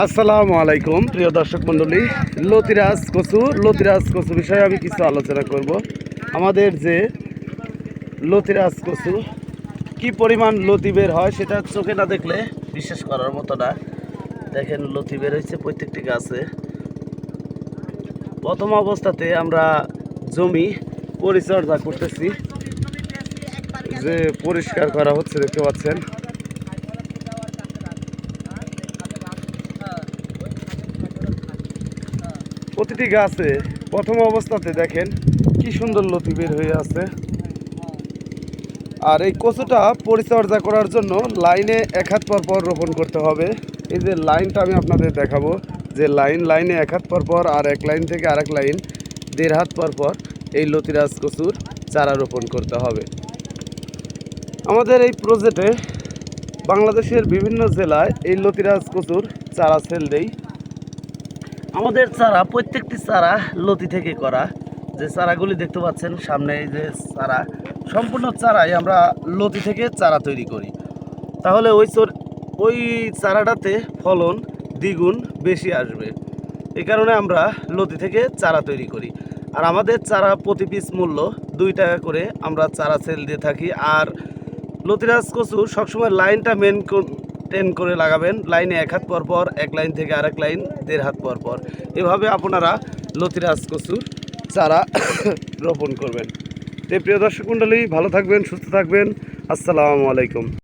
আসসালামু আলাইকুম, প্রিয় দর্শক মণ্ডলী, লতিরাজ কচু লতিরাজ কচু বিষয়ে আমি কিছু আলোচনা করব। আমাদের যে লতিরাজ কচু, কি পরিমাণ লতি বের হয় সেটা চোখে না দেখলে বিশ্বাস করার মতো না। দেখেন, লতি বের হয়েছে প্রত্যেকটি গাছে। প্রথম অবস্থাতে আমরা জমি পরিচর্যা করতেছি। যে পরিষ্কার করা হচ্ছে, দেখতে পাচ্ছেন। প্রতিটি গাছে প্রথম অবস্থাতে দেখেন কি সুন্দর লতি বের হয়ে আছে। আর এই কচুটা পরিচর্যা করার জন্য লাইনে এক হাত পর পর রোপণ করতে হবে। এই যে লাইনটা আমি আপনাদের দেখাবো, যে লাইন, লাইনে এক হাত পর পর আর এক লাইন থেকে আরেক লাইন, দেড় হাত পর পর এই লতিরাজ কচুর চারা রোপণ করতে হবে। আমাদের এই প্রজেক্টে বাংলাদেশের বিভিন্ন জেলায় এই লতিরাজ কচুর চারা সেল দেই। আমাদের চারা, প্রত্যেকটি চারা লতি থেকে করা। যে চারাগুলি দেখতে পাচ্ছেন সামনে এই যে চারা, সম্পূর্ণ চারাই আমরা লতি থেকে চারা তৈরি করি। তাহলে ওই ওই চারাটাতে ফলন দ্বিগুণ বেশি আসবে। এই কারণে আমরা লতি থেকে চারা তৈরি করি। আর আমাদের চারা প্রতি পিস মূল্য দুই টাকা করে আমরা চারা সেল দিয়ে থাকি। আর লতিরাজ কচু সবসময় লাইনটা মেন টেন করে লাগাবেন লাইনে এক হাত পর পর, এক লাইন থেকে আরেক লাইন দেড় হাত পর পর। এভাবে আপনারা লতিরাজ কচুর চারা রোপণ করবেন। তো প্রিয় দর্শক মণ্ডলী, ভালো থাকবেন, সুস্থ থাকবেন। আসসালামু আলাইকুম।